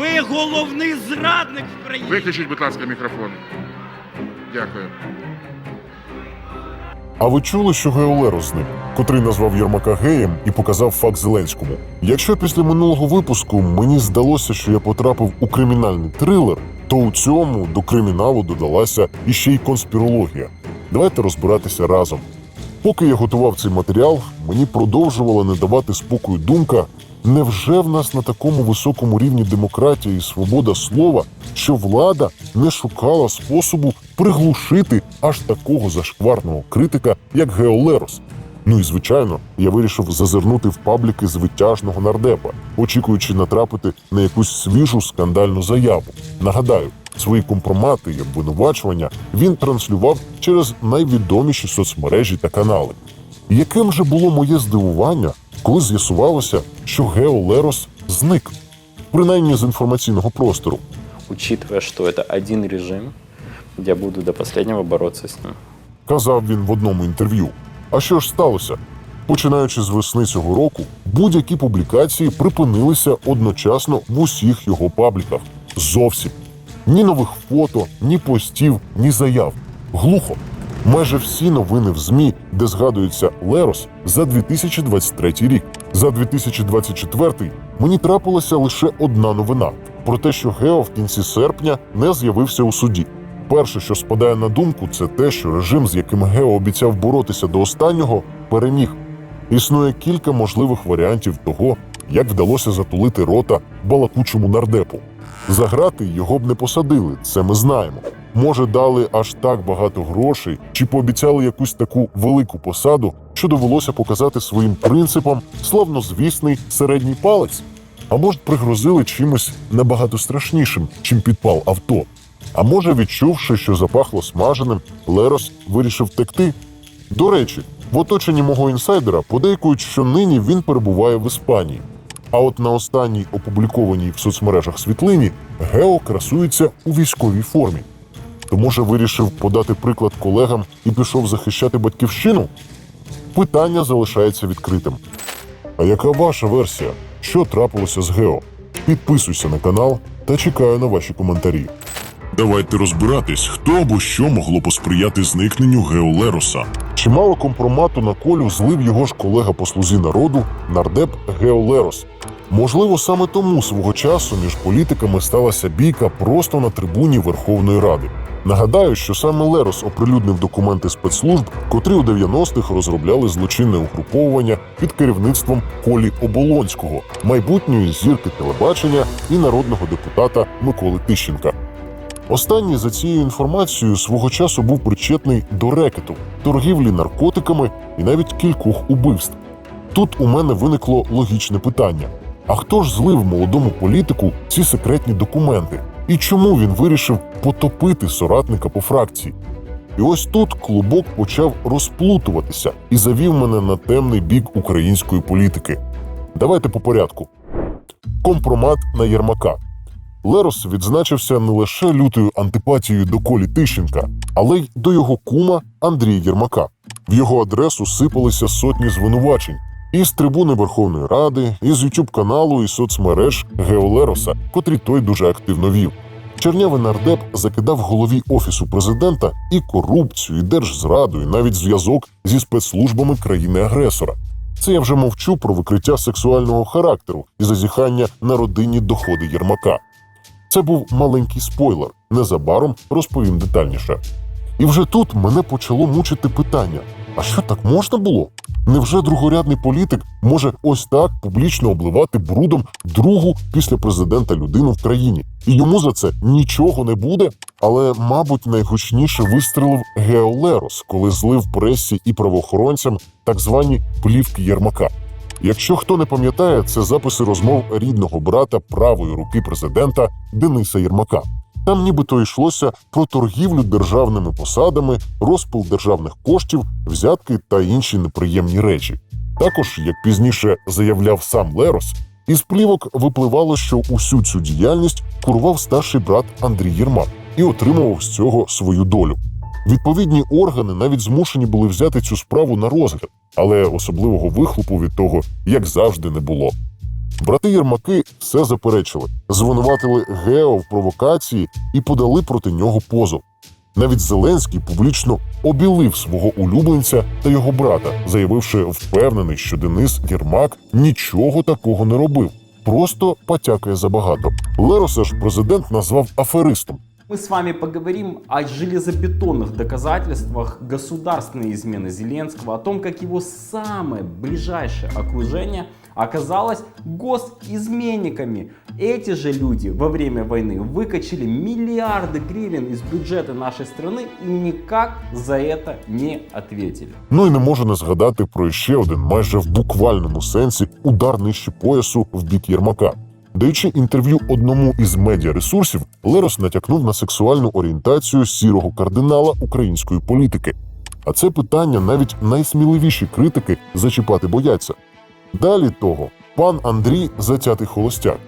Ви головний зрадник в країні. Виключіть, будь ласка, мікрофон. Дякую. А ви чули, що Геолерос зник, котрий назвав Єрмака геєм і показав факт Зеленському? Якщо після минулого випуску мені здалося, що я потрапив у кримінальний трилер, то у цьому до криміналу додалася іще й конспірологія. Давайте розбиратися разом. Поки я готував цей матеріал, мені продовжувала не давати спокою думка, невже в нас на такому високому рівні демократія і свобода слова, що влада не шукала способу приглушити аж такого зашкварного критика, як Геолерос? Ну і звичайно, я вирішив зазирнути в пабліки звитяжного нардепа, очікуючи натрапити на якусь свіжу скандальну заяву. Нагадаю, свої компромати і обвинувачування він транслював через найвідоміші соцмережі та канали. Яким же було моє здивування, коли з'ясувалося, що Геолерос зник, принаймні з інформаційного простору. учитывая, что это один режим, я буду до последнего бороться с ним. казав він в одному інтерв'ю. А що ж сталося? Починаючи з весни цього року, будь-які публікації припинилися одночасно в усіх його пабліках. Зовсім ні нових фото, ні постів, ні заяв. Глухо. Майже всі новини в ЗМІ, де згадується Лерос, за 2023 рік. За 2024 мені трапилася лише одна новина про те, що Гео в кінці серпня не з'явився у суді. Перше, що спадає на думку, це те, що режим, з яким Гео обіцяв боротися до останнього, переміг. Існує кілька можливих варіантів того, як вдалося затулити рота балакучому нардепу. За грати його б не посадили, це ми знаємо. Може, дали аж так багато грошей, чи пообіцяли якусь таку велику посаду, що довелося показати своїм принципам славнозвісний середній палець. А може, пригрозили чимось набагато страшнішим, чим підпал авто. А може, відчувши, що запахло смаженим, Лерос вирішив втекти. До речі, в оточенні мого інсайдера подейкують, що нині він перебуває в Іспанії. А от на останній опублікованій в соцмережах світлині Гео красується у військовій формі. То може вирішив подати приклад колегам і пішов захищати батьківщину? Питання залишається відкритим. А яка ваша версія? Що трапилося з Гео? Підписуйся на канал та чекаю на ваші коментарі. Давайте розбиратись, хто або що могло посприяти зникненню Геолероса. Чимало компромату на колю злив його ж колега по слузі народу нардеп Геолерос. Можливо, саме тому свого часу між політиками сталася бійка просто на трибуні Верховної Ради. Нагадаю, що саме Лерос оприлюднив документи спецслужб, котрі у 90-х розробляли злочинне угруповання під керівництвом Колі Оболонського, майбутньої зірки телебачення і народного депутата Миколи Тищенка. Останній за цією інформацією свого часу був причетний до рекету, торгівлі наркотиками і навіть кількох убивств. Тут у мене виникло логічне питання: а хто ж злив молодому політику ці секретні документи? І чому він вирішив потопити соратника по фракції? І ось тут клубок почав розплутуватися і завів мене на темний бік української політики. Давайте по порядку. Компромат на Єрмака. Лерос відзначився не лише лютою антипатією до Колі Тищенка, але й до його кума Андрія Єрмака. В його адресу сипалися сотні звинувачень і з трибуни Верховної Ради, і з ютуб каналу і соцмереж Геолероса, котрі той дуже активно вів. Чернявий нардеп закидав голові офісу президента і корупцію, і держзраду, і навіть зв'язок зі спецслужбами країни-агресора. Це я вже мовчу про викриття сексуального характеру і зазіхання на родинні доходи Єрмака. Це був маленький спойлер. Незабаром розповім детальніше. І вже тут мене почало мучити питання: а що так можна було? Невже другорядний політик може ось так публічно обливати брудом другу після президента людину в країні? І йому за це нічого не буде? Але, мабуть, найгучніше вистрелив Геолерос, коли злив пресі і правоохоронцям так звані плівки Єрмака. Якщо хто не пам'ятає, це записи розмов рідного брата правої руки президента Дениса Єрмака. Там нібито йшлося про торгівлю державними посадами, розпил державних коштів, взятки та інші неприємні речі. Також, як пізніше заявляв сам Лерос, із плівок випливало, що усю цю діяльність курував старший брат Андрій Єрмак і отримував з цього свою долю. Відповідні органи навіть змушені були взяти цю справу на розгляд, але особливого вихлопу від того, як завжди, не було. Брати Єрмаки все заперечили, звинуватили Гео в провокації і подали проти нього позов. Навіть Зеленський публічно обілив свого улюбленця та його брата, заявивши впевнений, що Денис Єрмак нічого такого не робив, просто потякає забагато. Лероса ж президент назвав аферистом. Мы с вами поговорим о железобетонных доказательствах государственной измены Зеленского, о том, как его самое ближайшее окружение оказалось госизменниками. Эти же люди во время войны выкачали миллиарды гривен из бюджета нашей страны и никак за это не ответили. Ну і не можу не згадати про ще один, майже в буквальному сенсі, удар нижче поясу в бік Єрмака. Даючи інтерв'ю одному із медіаресурсів, Лерос натякнув на сексуальну орієнтацію сірого кардинала української політики. А це питання навіть найсміливіші критики зачіпати бояться. Далі того, пан Андрій затятий холостяк.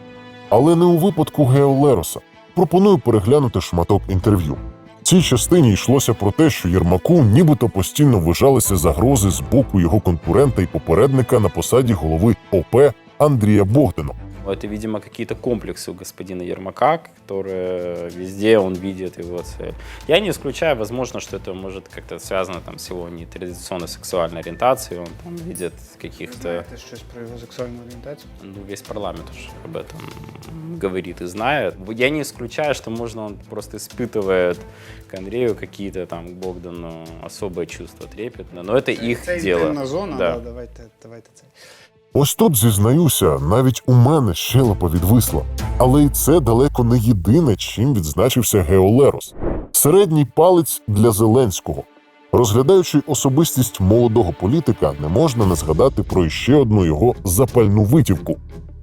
Але не у випадку Гео Лероса. Пропоную переглянути шматок інтерв'ю. В цій частині йшлося про те, що Єрмаку нібито постійно вважалися загрози з боку його конкурента і попередника на посаді голови ОП Андрія Богдана. Это, видимо, какие-то комплексы у господина Ермака, которые везде он видит его цель. Я не исключаю, возможно, что это может как-то связано там, с его нетрадиционной сексуальной ориентацией. Он там видит каких-то... Знаєте щось про його сексуальну орієнтацію? Ну, весь парламент уже об этом говорит и знает. Я не исключаю, что, можно, он просто испытывает к Андрею какие-то там, к Богдану, особые чувства трепетно. Но это их Це дело. інтимна зона, Да. да. давайте, давайте це. Ось тут зізнаюся, навіть у мене щелепа відвисла. Але й це далеко не єдине, чим відзначився Гео Лерос. Середній палець для Зеленського. Розглядаючи особистість молодого політика, не можна не згадати про іще одну його запальну витівку.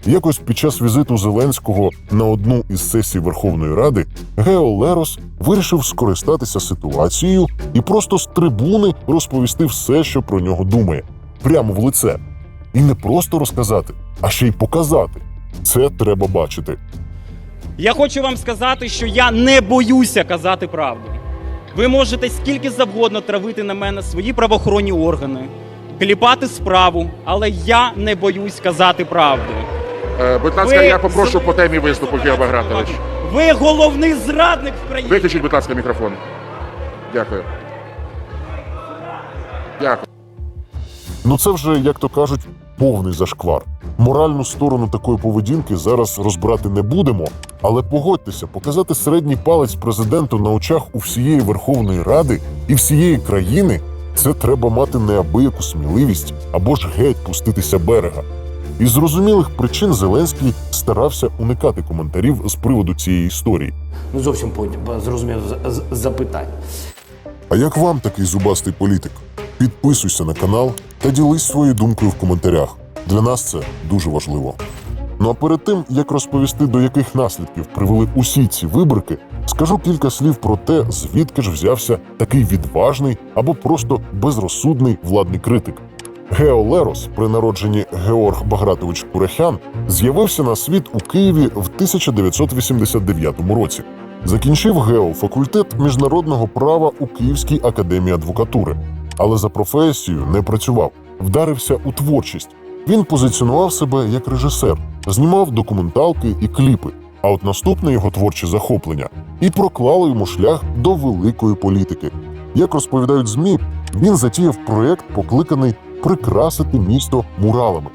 Якось під час візиту Зеленського на одну із сесій Верховної Ради Гео Лерос вирішив скористатися ситуацією і просто з трибуни розповісти все, що про нього думає, прямо в лице. І не просто розказати, а ще й показати. Це треба бачити. Я хочу вам сказати, що я не боюся казати правду. Ви можете скільки завгодно травити на мене свої правоохоронні органи, кліпати справу, але я не боюсь казати правду. Е, Будь ласка, Ви я попрошу по темі виступу, Гео Багратович. Ви головний зрадник в країні. Виключіть, будь ласка, мікрофон. Дякую. Дякую. Ну це вже, як то кажуть, повний зашквар. Моральну сторону такої поведінки зараз розбирати не будемо, але погодьтеся, показати середній палець президенту на очах у всієї Верховної Ради і всієї країни це треба мати неабияку сміливість або ж геть пуститися берега. Із зрозумілих причин Зеленський старався уникати коментарів з приводу цієї історії. Ну, зовсім потім зрозуміло з- з- запитання. А як вам такий зубастий політик? Підписуйся на канал та ділись своєю думкою в коментарях. Для нас це дуже важливо. Ну а перед тим, як розповісти, до яких наслідків привели усі ці виборки, скажу кілька слів про те, звідки ж взявся такий відважний або просто безрозсудний владний критик. Гео Лерос, при народженні Георг Багратович Курехян, з'явився на світ у Києві в 1989 році. Закінчив Гео факультет міжнародного права у Київській академії адвокатури, але за професією не працював, вдарився у творчість. Він позиціонував себе як режисер, знімав документалки і кліпи. А от наступне його творче захоплення і проклало йому шлях до великої політики. Як розповідають ЗМІ, він затіяв проєкт, покликаний прикрасити місто муралами.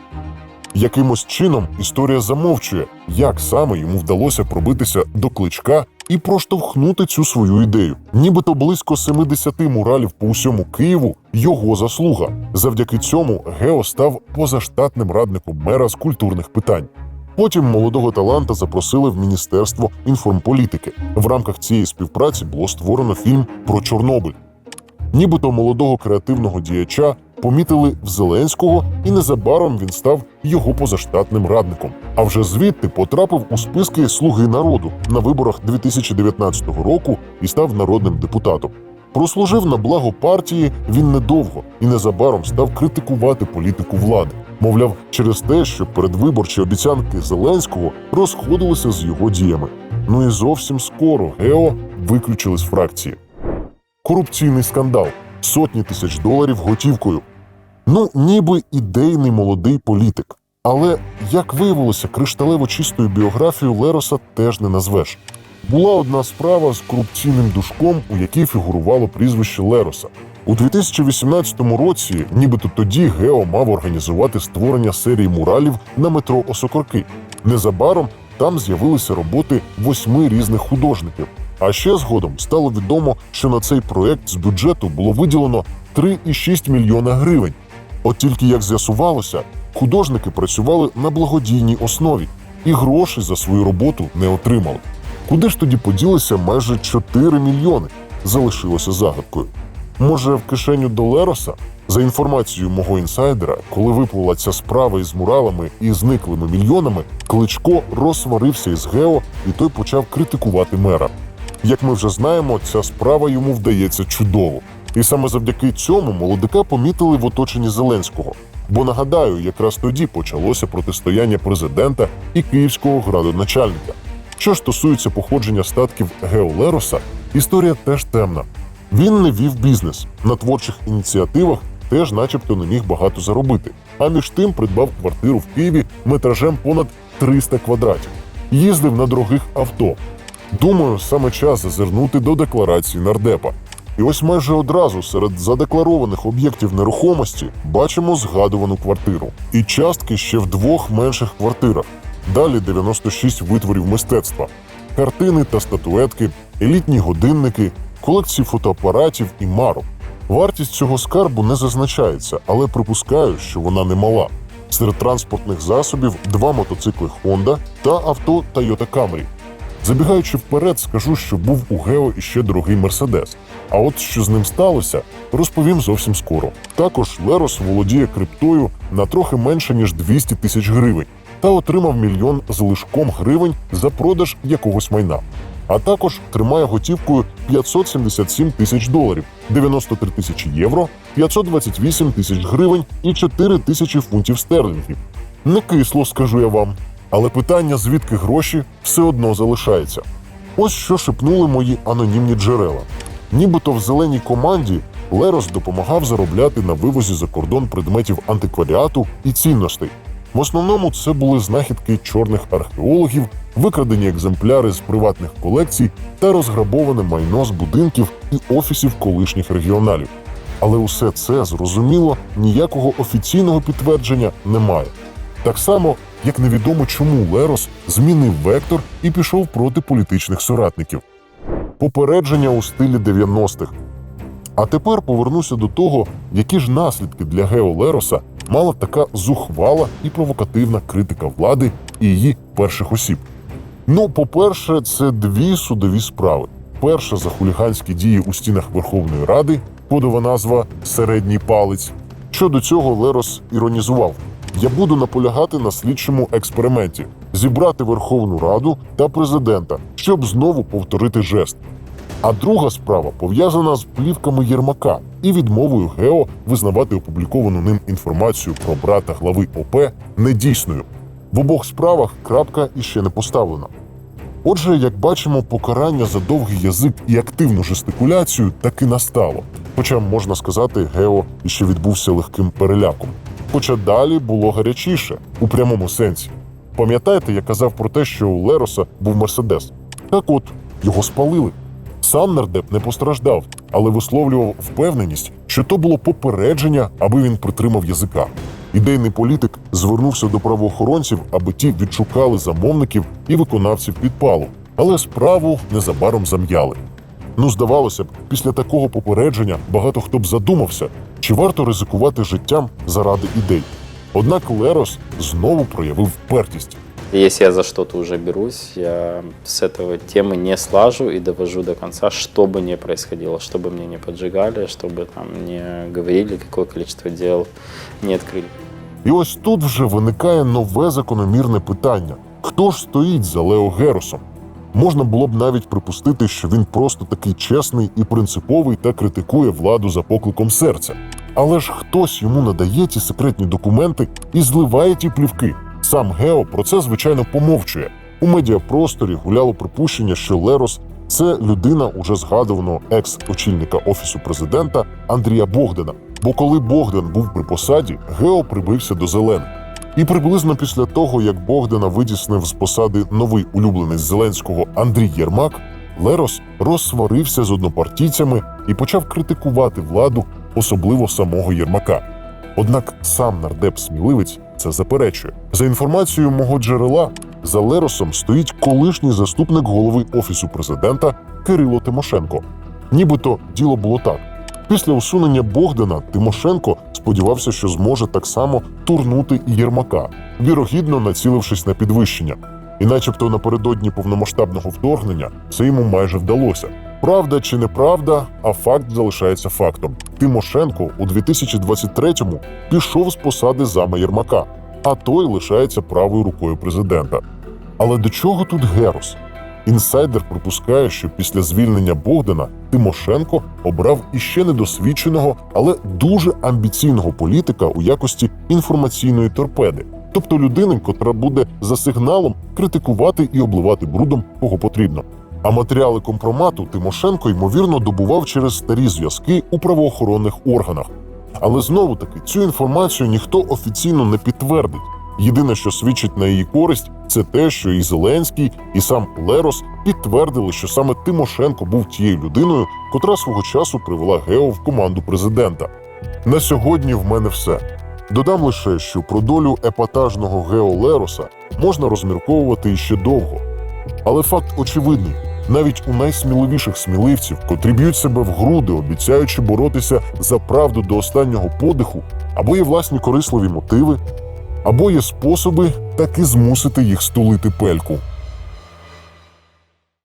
Якимось чином історія замовчує, як саме йому вдалося пробитися до кличка і проштовхнути цю свою ідею. Нібито близько 70 муралів по усьому Києву його заслуга. Завдяки цьому Гео став позаштатним радником мера з культурних питань. Потім молодого таланта запросили в Міністерство інформполітики. В рамках цієї співпраці було створено фільм про Чорнобиль. Нібито молодого креативного діяча помітили в Зеленського, і незабаром він став його позаштатним радником. А вже звідти потрапив у списки Слуги народу на виборах 2019 року і став народним депутатом. Прослужив на благо партії він недовго і незабаром став критикувати політику влади. Мовляв, через те, що передвиборчі обіцянки Зеленського розходилися з його діями. Ну і зовсім скоро Гео виключили з фракції. Корупційний скандал, сотні тисяч доларів готівкою. Ну, ніби ідейний молодий політик. Але, як виявилося, кришталево чистою біографію Лероса теж не назвеш. Була одна справа з корупційним душком, у якій фігурувало прізвище Лероса. У 2018 році, нібито тоді Гео мав організувати створення серії муралів на метро Осокорки. Незабаром там з'явилися роботи восьми різних художників. А ще згодом стало відомо, що на цей проект з бюджету було виділено 3,6 мільйона гривень. От тільки як з'ясувалося, художники працювали на благодійній основі і гроші за свою роботу не отримали. Куди ж тоді поділися майже 4 мільйони? Залишилося загадкою. Може, в кишеню до Лероса? За інформацією мого інсайдера, коли виплила ця справа із муралами і зниклими мільйонами, Кличко розсварився із Гео, і той почав критикувати мера. Як ми вже знаємо, ця справа йому вдається чудово. І саме завдяки цьому молодика помітили в оточенні Зеленського. Бо нагадаю, якраз тоді почалося протистояння президента і київського градоначальника. Що ж стосується походження статків Гео Лероса, історія теж темна. Він не вів бізнес на творчих ініціативах, теж, начебто, не міг багато заробити. А між тим придбав квартиру в Києві метражем понад 300 квадратів. Їздив на дорогих авто. Думаю, саме час зазирнути до декларації нардепа. І ось майже одразу серед задекларованих об'єктів нерухомості бачимо згадувану квартиру. І частки ще в двох менших квартирах. Далі 96 витворів мистецтва, картини та статуетки, елітні годинники, колекції фотоапаратів і марок. Вартість цього скарбу не зазначається, але припускаю, що вона немала. Серед транспортних засобів два мотоцикли Honda та авто Toyota Camry. Забігаючи вперед, скажу, що був у Гео іще дорогий Мерседес. А от що з ним сталося, розповім зовсім скоро. Також Лерос володіє криптою на трохи менше ніж 200 тисяч гривень та отримав мільйон з лишком гривень за продаж якогось майна. А також тримає готівкою 577 тисяч доларів, 93 тисячі євро, 528 тисяч гривень і 4 тисячі фунтів стерлінгів. Не кисло, скажу я вам. Але питання, звідки гроші, все одно залишається. Ось що шепнули мої анонімні джерела. Нібито в зеленій команді Лерос допомагав заробляти на вивозі за кордон предметів антикваріату і цінностей. В основному це були знахідки чорних археологів, викрадені екземпляри з приватних колекцій та розграбоване майно з будинків і офісів колишніх регіоналів. Але усе це зрозуміло ніякого офіційного підтвердження немає. Так само, як невідомо, чому Лерос змінив вектор і пішов проти політичних соратників. Попередження у стилі 90-х. А тепер повернуся до того, які ж наслідки для Гео Лероса мала така зухвала і провокативна критика влади і її перших осіб. Ну, по-перше, це дві судові справи. Перша за хуліганські дії у стінах Верховної Ради, кодова назва Середній палець. Щодо цього Лерос іронізував: я буду наполягати на слідчому експерименті зібрати Верховну Раду та президента, щоб знову повторити жест. А друга справа пов'язана з плівками Єрмака і відмовою Гео визнавати опубліковану ним інформацію про брата глави ОП недійсною. В обох справах крапка іще не поставлена. Отже, як бачимо, покарання за довгий язик і активну жестикуляцію таки настало. Хоча можна сказати, Гео іще відбувся легким переляком. Хоча далі було гарячіше у прямому сенсі. Пам'ятаєте, я казав про те, що у Лероса був мерседес? Так от його спалили. Сам не постраждав, але висловлював впевненість, що то було попередження, аби він притримав язика. Ідейний політик звернувся до правоохоронців, аби ті відшукали замовників і виконавців підпалу, але справу незабаром зам'яли. Ну, здавалося б, після такого попередження багато хто б задумався, чи варто ризикувати життям заради ідей. Однак Лерос знову проявив впертість. Если я за что-то уже берусь, я с этого темы не слажу и довожу до конца, что бы ни происходило, чтобы мне не поджигали, чтобы там не говорили, какое количество дел не открыли. І ось тут вже виникає нове закономірне питання: хто ж стоїть за Лео Геросом? Можна було б навіть припустити, що він просто такий чесний і принциповий та критикує владу за покликом серця. Але ж хтось йому надає ті секретні документи і зливає ті плівки. Сам Гео про це звичайно помовчує. У медіапросторі гуляло припущення, що Лерос це людина уже згадуваного екс-очільника офісу президента Андрія Богдана. Бо коли Богдан був при посаді, Гео прибився до зелених. І приблизно після того, як Богдана видіснив з посади новий улюбленець Зеленського Андрій Єрмак, Лерос розсварився з однопартійцями і почав критикувати владу, особливо самого Єрмака. Однак сам нардеп сміливець це заперечує. За інформацією мого джерела, за Леросом стоїть колишній заступник голови офісу президента Кирило Тимошенко. Нібито діло було так. Після усунення Богдана Тимошенко сподівався, що зможе так само турнути і Єрмака, вірогідно націлившись на підвищення. І, начебто, напередодні повномасштабного вторгнення це йому майже вдалося. Правда чи неправда, а факт залишається фактом. Тимошенко у 2023-му пішов з посади зама Єрмака, а той лишається правою рукою президента. Але до чого тут Герос? Інсайдер припускає, що після звільнення Богдана Тимошенко обрав іще недосвідченого, але дуже амбіційного політика у якості інформаційної торпеди, тобто людини, котра буде за сигналом критикувати і обливати брудом кого потрібно. А матеріали компромату Тимошенко ймовірно добував через старі зв'язки у правоохоронних органах. Але знову таки цю інформацію ніхто офіційно не підтвердить. Єдине, що свідчить на її користь, це те, що і Зеленський, і сам Лерос підтвердили, що саме Тимошенко був тією людиною, котра свого часу привела Гео в команду президента. На сьогодні в мене все. Додам лише, що про долю епатажного Гео Лероса можна розмірковувати іще довго. Але факт очевидний: навіть у найсміливіших сміливців, котрі б'ють себе в груди, обіцяючи боротися за правду до останнього подиху, або є власні корисливі мотиви, або є способи таки змусити їх стулити пельку.